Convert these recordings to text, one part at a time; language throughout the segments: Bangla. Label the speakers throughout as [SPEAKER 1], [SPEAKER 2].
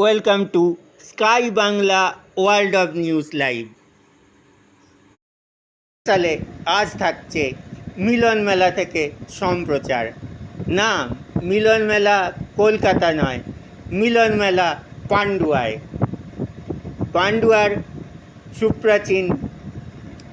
[SPEAKER 1] Welcome to Sky Bangla world of news live সালে আজ থাকছে মিলন মেলা থেকে সম্প্রচার। না মিলন মেলা কলকাতা নয়, মিলন মেলা পান্ডুয়ায়। পান্ডুয়ার সুপ্রাচীন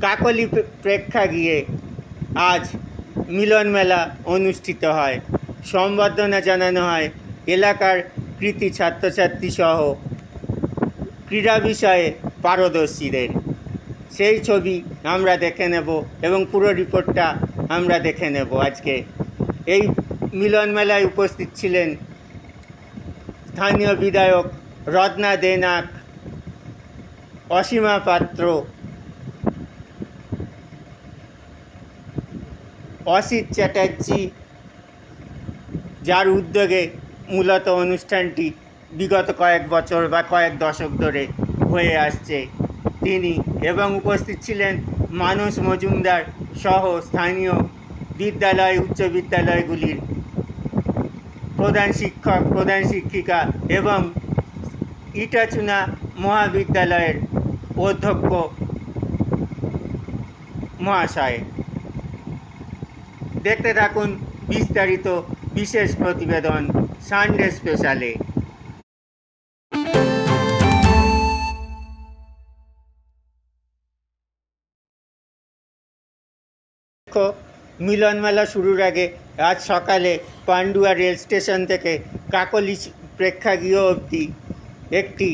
[SPEAKER 1] কাকলি প্রে- প্রেক্ষাগৃহে আজ মিলন মেলা অনুষ্ঠিত হয়। সম্বর্ধনা জানানো হয় এলাকার কৃতি ছাত্রছাত্রী সহ ক্রীড়া বিষয়ে পারদর্শীদের। সেই ছবি আমরা দেখে নেব এবং পুরো রিপোর্টটা আমরা দেখে নেব আজকে। এই মিলন মেলায় উপস্থিত ছিলেন স্থানীয় বিধায়ক রত্না দেনাক, অসীমা পাত্র, অসিত চ্যাটার্জি, যার উদ্যোগে মূলত অনুষ্ঠানটি বিগত কয়েক বছর বা কয়েক দশক ধরে হয়ে আসছে। তিনি এবং উপস্থিত ছিলেন মানস মজুমদার সহ স্থানীয় বিদ্যালয়, উচ্চ বিদ্যালয়গুলির প্রধান শিক্ষক, প্রধান শিক্ষিকা এবং ইটাচুনা মহাবিদ্যালয়ের অধ্যক্ষ মহাশয়। দেখতে থাকুন বিস্তারিত বিশেষ প্রতিবেদন। সানডে স্পেশালে উল্লেখ্য, মিলন মেলা শুরুর আগে আজ সকালে পান্ডুয়া রেল স্টেশন থেকে কাকলি প্রেক্ষাগৃহ অবধি একটি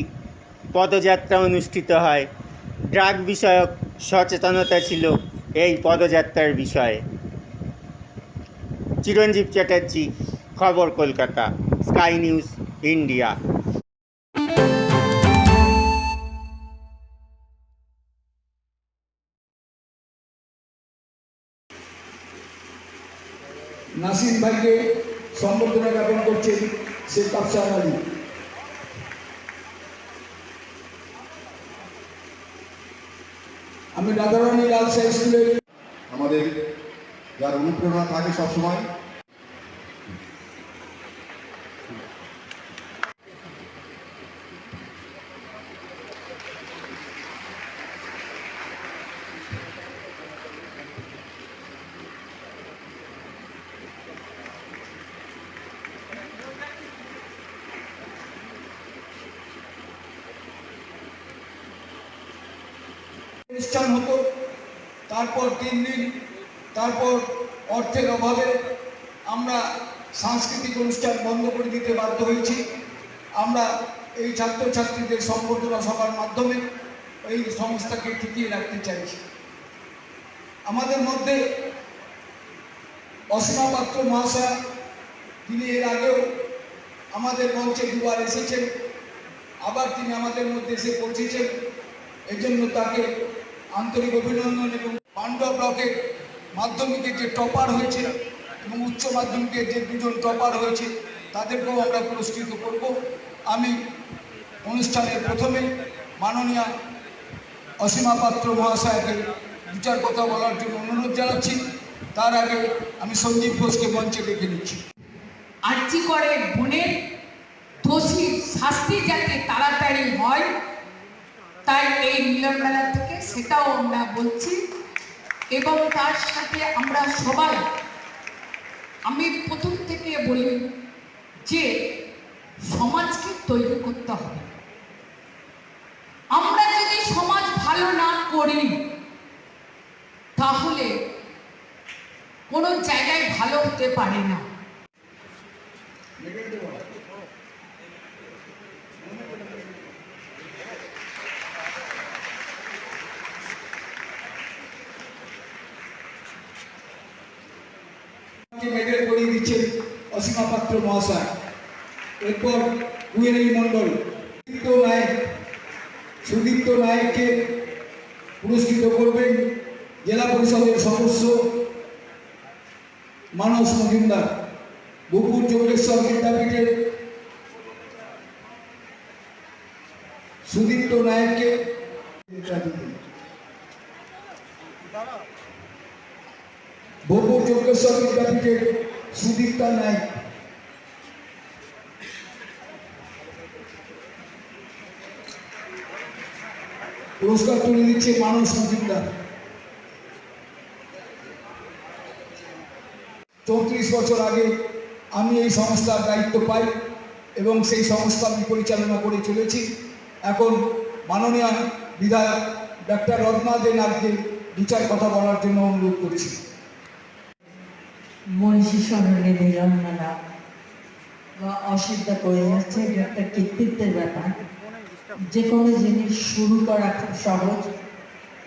[SPEAKER 1] পদযাত্রা অনুষ্ঠিত হয়। ড্রাগ বিষয়ক সচেতনতা ছিল এই পদযাত্রার বিষয়ে। চিরঞ্জীব চ্যাটার্জি খবর Kolkata Sky News India.
[SPEAKER 2] Nasim ভাইকে সম্বর্ধনা জ্ঞাপন করছেন শেখ আফসার আলী। আমি রাধারানী লাল সাই স্কুলের
[SPEAKER 3] আমাদের যার অনুপ্রেরণা থাকে সবসময়
[SPEAKER 2] অনুষ্ঠান হতো, তারপর তিন দিন, তারপর অর্থের অভাবে আমরা সাংস্কৃতিক অনুষ্ঠান বন্ধ করে দিতে বাধ্য হয়েছি। আমরা এই ছাত্রছাত্রীদের সম্বর্ধনা সভার মাধ্যমে এই সংস্থাকে টিকিয়ে রাখতে চাইছি। আমাদের মধ্যে অসীমা পাত্র মহাশয়, তিনি এর আগেও আমাদের মঞ্চে দুবার এসেছেন, আবার তিনি আমাদের মধ্যে এসে পৌঁছেছেন, এজন্য তাকে আন্তরিক অভিনন্দন এবং পান্ডা ব্লকের মাধ্যমিকে যে টপার হয়েছে এবং উচ্চ মাধ্যমিকের যে দুজন টপার হয়েছে, তাদেরকেও আমরা পুরস্কৃত করব। আমি অনুষ্ঠানের প্রথমে মাননীয় অসীমা পাত্র মহাশয়কে বিচার কথা বলার জন্য অনুরোধ জানাচ্ছি। তার আগে আমি সঞ্জীব ঘোষকে মঞ্চে ডেকে নিচ্ছি।
[SPEAKER 4] আর্জি করে বোনের দোষীর শাস্তি যাতে তাড়াতাড়ি হয়, তাই এই মিলন মেলা থেকে সেটাও আমরা বলছি এবং তার সাথে আমরা সবাই, আমি প্রথম থেকে বলি যে সমাজকে তৈরি করতে হবে। আমরা যদি সমাজ ভালো না করি, তাহলে কোনো জায়গায় ভালো হতে পারে না
[SPEAKER 2] কে দিচ্ছেন অসীমা পাত্র মহাশয়। এরপর কুয়েলি মণ্ডল। সুদীপ্ত নায়ক, সুদীপ্ত নায়ককে পুরস্কৃত করবেন জেলা পরিষদের সদস্য মানস মজুমদার। বুকুর যোগেশ্বর বিদ্যাপীঠের সুদীপ্ত নায়ককে ভোগপুর যোগেশ্বর বিদ্যাপীঠের সুদীপ্তা নাই। পুরস্কার তুলে দিচ্ছে মানব মজুমদার চৌত্রিশ বছর আগে আমি এই সংস্থার দায়িত্ব পাই এবং সেই সংস্থা আমি পরিচালনা করে চলেছি। এখন মাননীয় বিধায়ক ডাক্তার রত্না দে নাথকে বিচার কথা বলার জন্য অনুরোধ করছি।
[SPEAKER 5] মনীষী স্মরণে মিলন মেলা বা অসুবিধা করে যাচ্ছে একটা কৃতিত্বের ব্যাপার। যে কোনো জিনিস শুরু করা খুব সহজ,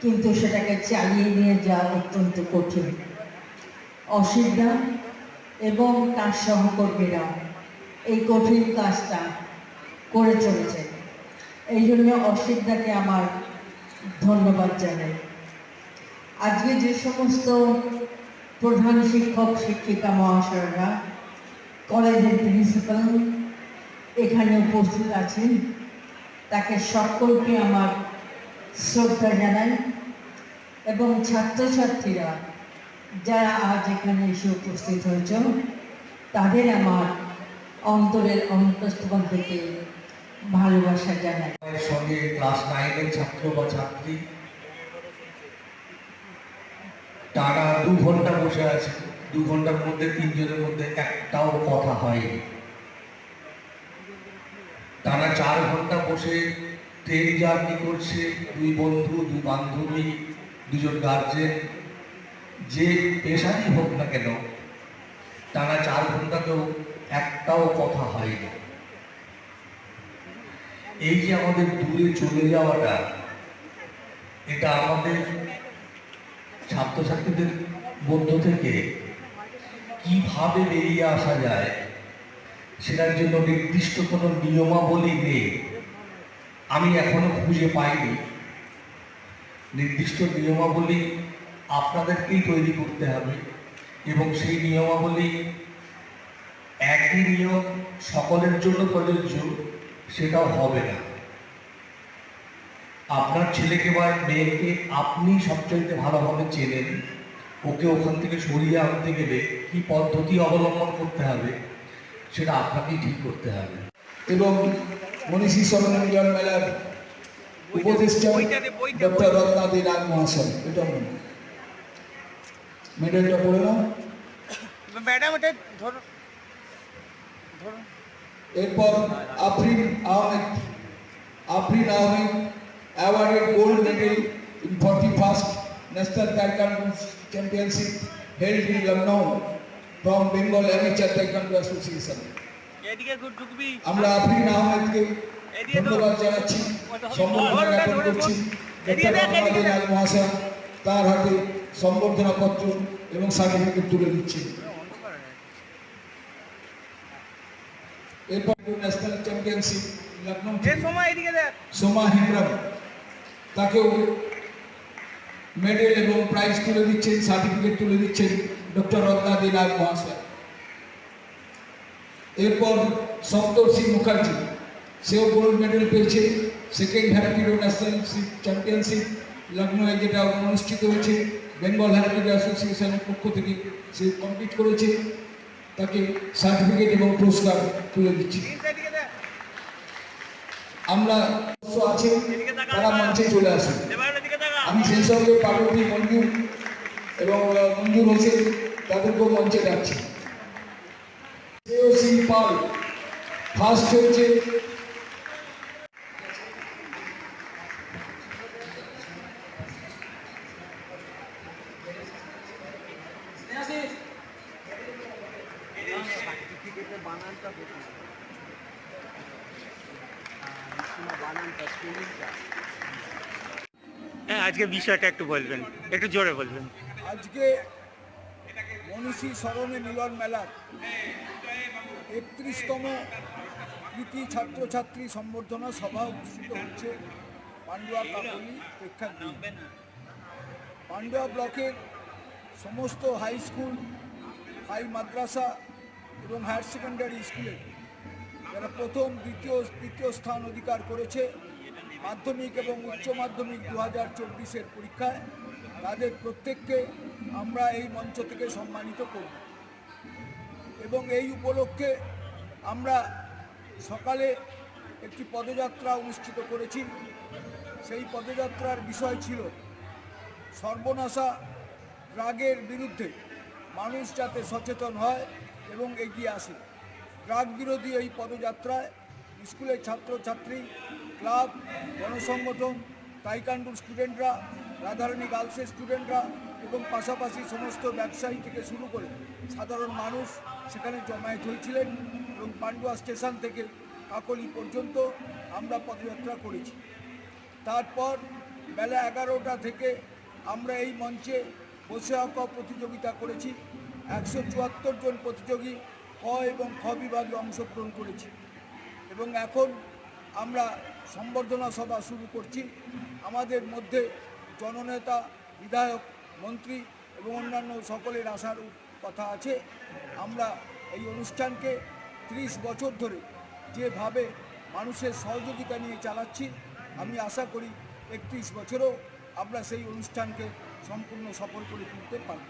[SPEAKER 5] কিন্তু সেটাকে চালিয়ে নিয়ে যাওয়া অত্যন্ত কঠিন। অসুবিধা এবং তার সহকর্মীরা এই কঠিন কাজটা করে চলেছে। এই জন্য অসুবিধাকে আমার ধন্যবাদ জানাই। আজকে যে সমস্ত প্রধান শিক্ষক, শিক্ষিকা, মহাশয়রা, কলেজের প্রিন্সিপাল এখানে উপস্থিত আছেন। তাকে সকলকে আমার শ্রদ্ধা জানাই এবং ছাত্রছাত্রীরা যারা আজ এখানে এসে উপস্থিত হয়েছ তাদের আমার অন্তরের অন্তঃস্থল থেকে ভালোবাসা জানাই।
[SPEAKER 6] সঙ্গে ক্লাস নাইনের ছাত্র বা ছাত্রী টানা দু ঘণ্টা বসে আছে। দু ঘণ্টার মধ্যে, তিনজনের মধ্যে একটাও কথা হয়নি। টানা চার ঘণ্টা বসে ট্রেন জার্নি করছে দুই বন্ধু দুই বান্ধবী, দুজন গার্জেন যে পেশারই হোক না কেন, টানা চার ঘন্টাতেও একটাও কথা হয়নি। এই যে আমাদের দূরে চলে যাওয়াটা, এটা আমাদের ছাত্রছাত্রীদের মধ্য থেকে কীভাবে বেরিয়ে আসা যায়, সেটার জন্য নির্দিষ্ট কোনো নিয়মাবলী নেই। আমি এখনও খুঁজে পাইনি। নির্দিষ্ট নিয়মাবলী আপনাদেরকেই তৈরি করতে হবে এবং সেই নিয়মাবলী একই নিয়ম সকলের জন্য প্রযোজ্য, সেটাও হবে না। আপনার ছেলেকে বা মেয়েকে আপনি সবচাইতে ভালোভাবে চেনেন ওকে ওখান থেকে সরিয়ে আনতে গেলে কি পদ্ধতি অবলম্বন করতে হবে সেটা আপনাকেই ঠিক করতে হবে।
[SPEAKER 2] এবং মনীষী মিলন মেলার উপদেষ্টা ডক্টর রত্না দে নাথ মহাশয় এটা মনে মেডেলটা পড়ে নাও।
[SPEAKER 1] ম্যাডাম এটা ধরুন।
[SPEAKER 2] এরপর Afrin Ahmed Afrin Ahmed forty first national taekwondo championship held in Lucknow from Bengal amateur taekwondo association
[SPEAKER 7] এদিকে ঘুর ঢুকবি।
[SPEAKER 2] আমরা আফরিন আহমেদকে ধন্যবাদ জানাচ্ছি। সম্বর্ধনা জ্ঞাপন করছি। মহাশয় তার হাতে সম্বর্ধনা পত্র এবং সার্টিফিকেট তুলে দিচ্ছে। এরপর ন্যাশনাল চ্যাম্পিয়নশিপ লখনৌ সোমা হেমব্রম। তাকেও মেডেল এবং প্রাইজ তুলে দিচ্ছেন সার্টিফিকেট তুলে দিচ্ছেন ডক্টর রত্না দে নাগ মহাশয়। এরপর সপ্তর্ষি মুখার্জি, সেও গোল্ড মেডেল পেয়েছে সেকেন্ড হ্যাপিডো ন্যাশনাল চ্যাম্পিয়নশিপ লখনৌয়ে যেটা অনুষ্ঠিত হয়েছে বেঙ্গল হ্যাপিডো অ্যাসোসিয়েশনের পক্ষ থেকে সে কমপ্লিট করেছে, তাকে সার্টিফিকেট এবং পুরস্কার তুলে দিচ্ছি। আমরা আছে, তারা মঞ্চে চলে আসুন আমি সেই সঙ্গে পার্বতী মঞ্জুর এবং মঞ্জুর হোসেন তাদেরকেও মঞ্চে ডাকছি। শ্রেয়সী পাল ফার্স্ট হয়েছে।
[SPEAKER 1] হ্যাঁ আজকে বিষয়টা একটু বলবেন, একটু জোরে বলবেন।
[SPEAKER 2] আজকে মনীষী স্মরণে মিলন মেলার একত্রিশতম কৃতি ছাত্রছাত্রী সম্বর্ধনা সভা অনুষ্ঠিত হচ্ছে পান্ডুয়া কাকলি প্রেক্ষাগৃহ। পান্ডুয়া ব্লকের সমস্ত হাই স্কুল, হাই মাদ্রাসা এবং হায়ার সেকেন্ডারি স্কুলে যারা প্রথম, দ্বিতীয়, তৃতীয় স্থান অধিকার করেছে মাধ্যমিক এবং উচ্চ মাধ্যমিক দু হাজার চব্বিশের পরীক্ষায়, তাদের প্রত্যেককে আমরা এই মঞ্চ থেকে সম্মানিত করব। এবং এই উপলক্ষে আমরা সকালে একটি পদযাত্রা অনুষ্ঠিত করেছি। সেই পদযাত্রার বিষয় ছিল সর্বনাশা ড্রাগের বিরুদ্ধে মানুষ যাতে সচেতন হয় এবং এগিয়ে আসে। ড্রাগ বিরোধী এই পদযাত্রায় স্কুলের ছাত্রছাত্রী, ক্লাব গণসংগঠন তাইকান্ডুর স্টুডেন্টরা রাধারানী গার্লসের স্টুডেন্টরা এবং পাশাপাশি সমস্ত ব্যবসায়ী থেকে শুরু করে সাধারণ মানুষ সেখানে জমায়েত হয়েছিলেন এবং পান্ডুয়া স্টেশন থেকে কাকলি পর্যন্ত আমরা পদযাত্রা করেছি। তারপর বেলা এগারোটা থেকে আমরা এই মঞ্চে বসে আঁকা প্রতিযোগিতা করেছি। একশো চুয়াত্তর জন প্রতিযোগী ক এবং খ বিভাগে অংশগ্রহণ করেছি। এবং এখন আমরা সম্বর্ধনা সভা শুরু করছি। আমাদের মধ্যে জননেতা, বিধায়ক, মন্ত্রী এবং অন্যান্য সকলের আসার কথা আছে। আমরা এই অনুষ্ঠানকে ত্রিশ বছর ধরে যেভাবে মানুষের সহযোগিতা নিয়ে চালাচ্ছি, আমি আশা করি একত্রিশ বছরেও আমরা সেই অনুষ্ঠানকে সম্পূর্ণ সফল করে তুলতে পারব।